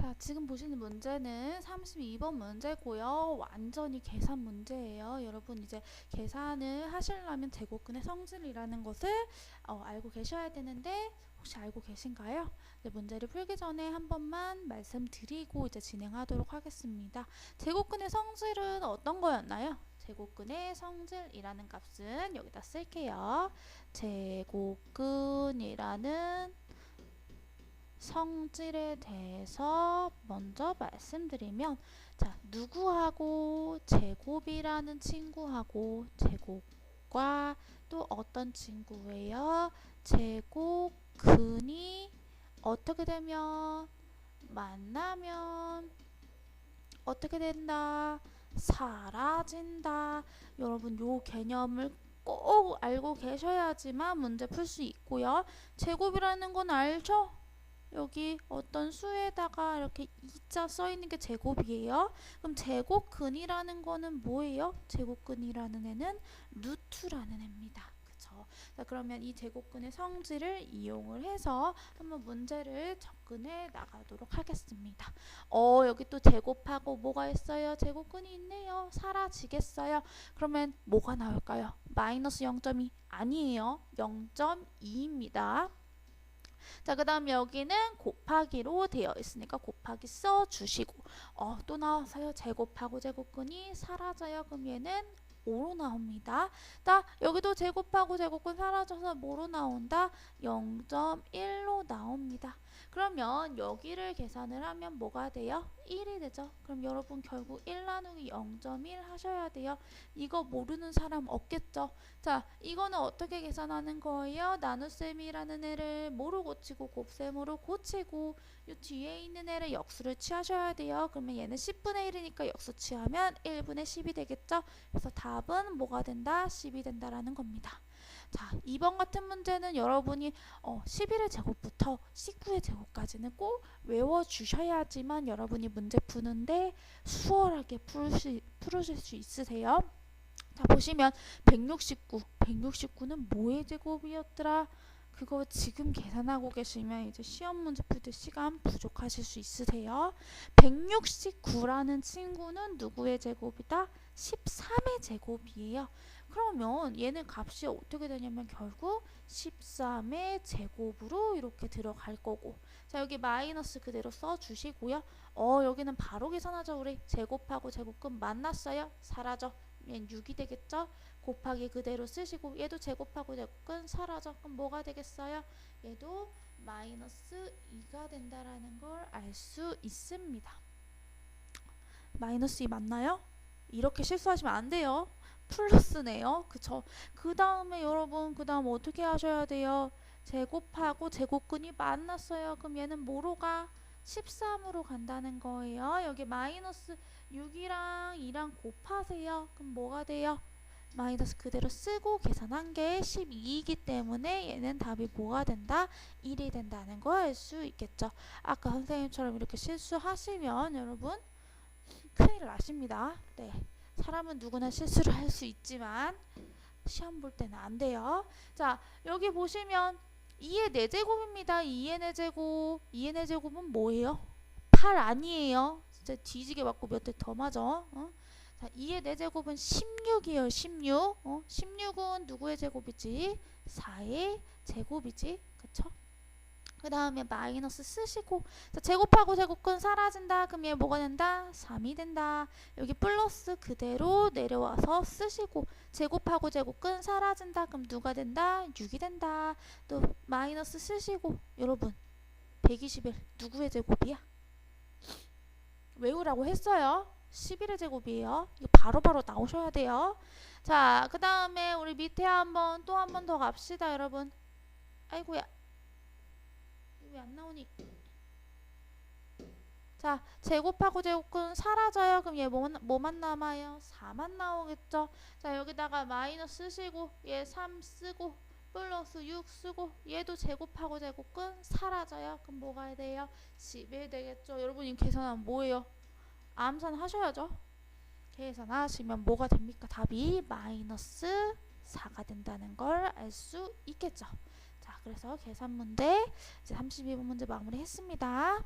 자, 지금 보시는 문제는 32번 문제고요. 완전히 계산 문제예요. 여러분 이제 계산을 하시려면 제곱근의 성질이라는 것을 어, 알고 계셔야 되는데 혹시 알고 계신가요? 네, 문제를 풀기 전에 한 번만 말씀드리고 이제 진행하도록 하겠습니다. 제곱근의 성질은 어떤 거였나요? 제곱근의 성질이라는 값은 여기다 쓸게요. 제곱근이라는 성질에 대해서 먼저 말씀드리면 자 누구하고 제곱이라는 친구하고 제곱과 또 어떤 친구예요? 제곱근이 어떻게 되면 만나면 어떻게 된다? 사라진다. 여러분 요 개념을 꼭 알고 계셔야지만 문제 풀 수 있고요. 제곱이라는 건 알죠? 여기 어떤 수에다가 이렇게 이자 써 있는 게 제곱이에요. 그럼 제곱근이라는 거는 뭐예요? 제곱근이라는 애는 루트라는 애입니다. 그쵸? 자, 그러면 이 제곱근의 성질을 이용을 해서 한번 문제를 접근해 나가도록 하겠습니다. 어, 여기 또 제곱하고 뭐가 있어요? 제곱근이 있네요. 사라지겠어요. 그러면 뭐가 나올까요? 마이너스 0.2 아니에요. 0.2입니다. 자, 그 다음 여기는 곱하기로 되어 있으니까 곱하기 써주시고 어, 또 나와서요. 제곱하고 제곱근이 사라져요. 그럼 얘는 5로 나옵니다. 자, 여기도 제곱하고 제곱근 사라져서 뭐로 나온다? 0.1로 나옵니다. 그러면 여기를 계산을 하면 뭐가 돼요? 1이 되죠. 그럼 여러분 결국 1 나누기 0.1 하셔야 돼요. 이거 모르는 사람 없겠죠. 자, 이거는 어떻게 계산하는 거예요? 나눗셈이라는 애를 뭐로 고치고 곱셈으로 고치고 이 뒤에 있는 애를 역수를 취하셔야 돼요. 그러면 얘는 10분의 1이니까 역수 취하면 1분의 10이 되겠죠. 그래서 답은 뭐가 된다? 10이 된다라는 겁니다. 자, 2번 같은 문제는 여러분이 어, 11의 제곱부터 19의 제곱까지는 꼭 외워주셔야지만 여러분이 문제 푸는데 수월하게 풀으시, 풀으실 수 있으세요. 자, 보시면 169, 169는 뭐의 제곱이었더라? 그거 지금 계산하고 계시면 이제 시험 문제 풀 때 시간 부족하실 수 있으세요. 169라는 친구는 누구의 제곱이다? 13의 제곱이에요. 그러면 얘는 값이 어떻게 되냐면 결국 13의 제곱으로 이렇게 들어갈 거고 자 여기 마이너스 그대로 써주시고요. 어 여기는 바로 계산하죠 우리 제곱하고 제곱근 만났어요. 사라져. 얘는 6이 되겠죠? 곱하기 그대로 쓰시고 얘도 제곱하고 제곱근 사라져. 그럼 뭐가 되겠어요? 얘도 마이너스 2가 된다라는 걸 알 수 있습니다. 마이너스 2 맞나요? 이렇게 실수하시면 안 돼요. 플러스네요. 그쵸? 그 다음에 여러분 그 다음 어떻게 하셔야 돼요? 제곱하고 제곱근이 만났어요. 그럼 얘는 뭐로 가? 13으로 간다는 거예요. 여기 마이너스 6이랑 2랑 곱하세요. 그럼 뭐가 돼요? 마이너스 그대로 쓰고 계산한 게 12이기 때문에 얘는 답이 뭐가 된다? 1이 된다는 걸알수 있겠죠. 아까 선생님처럼 이렇게 실수하시면 여러분 큰일 나십니다. 네. 사람은 누구나 실수를 할 수 있지만 시험 볼 때는 안 돼요. 자, 여기 보시면 2의 4제곱입니다. 2의 4제곱. 2의 4제곱은 뭐예요? 8 아니에요. 진짜 뒤지게 맞고 몇 대 더 맞아. 어? 자, 2의 4제곱은 16이에요. 16. 어? 16은 누구의 제곱이지? 4의 제곱이지. 그쵸? 그 다음에 마이너스 쓰시고 자, 제곱하고 제곱근 사라진다. 그럼 얘 뭐가 된다? 3이 된다. 여기 플러스 그대로 내려와서 쓰시고 제곱하고 제곱근 사라진다. 그럼 누가 된다? 6이 된다. 또 마이너스 쓰시고 여러분 121 누구의 제곱이야? 외우라고 했어요. 11의 제곱이에요. 이거 바로바로 바로 나오셔야 돼요. 자, 그 다음에 우리 밑에 한번 또 한 번 더 갑시다, 여러분. 아이고야. 왜 안 나오니? 자, 제곱하고 제곱근 사라져요. 그럼 얘 뭐만, 뭐만 남아요? 4만 나오겠죠? 자, 여기다가 마이너스 쓰시고 얘 3 쓰고 플러스 6 쓰고 얘도 제곱하고 제곱근 사라져요. 그럼 뭐가 돼요? 11 되겠죠? 여러분 이 계산하면 뭐예요? 암산 하셔야죠. 계산하시면 뭐가 됩니까? 답이 마이너스 4가 된다는 걸 알 수 있겠죠. 자, 그래서 계산 문제 이제 32번 문제 마무리했습니다.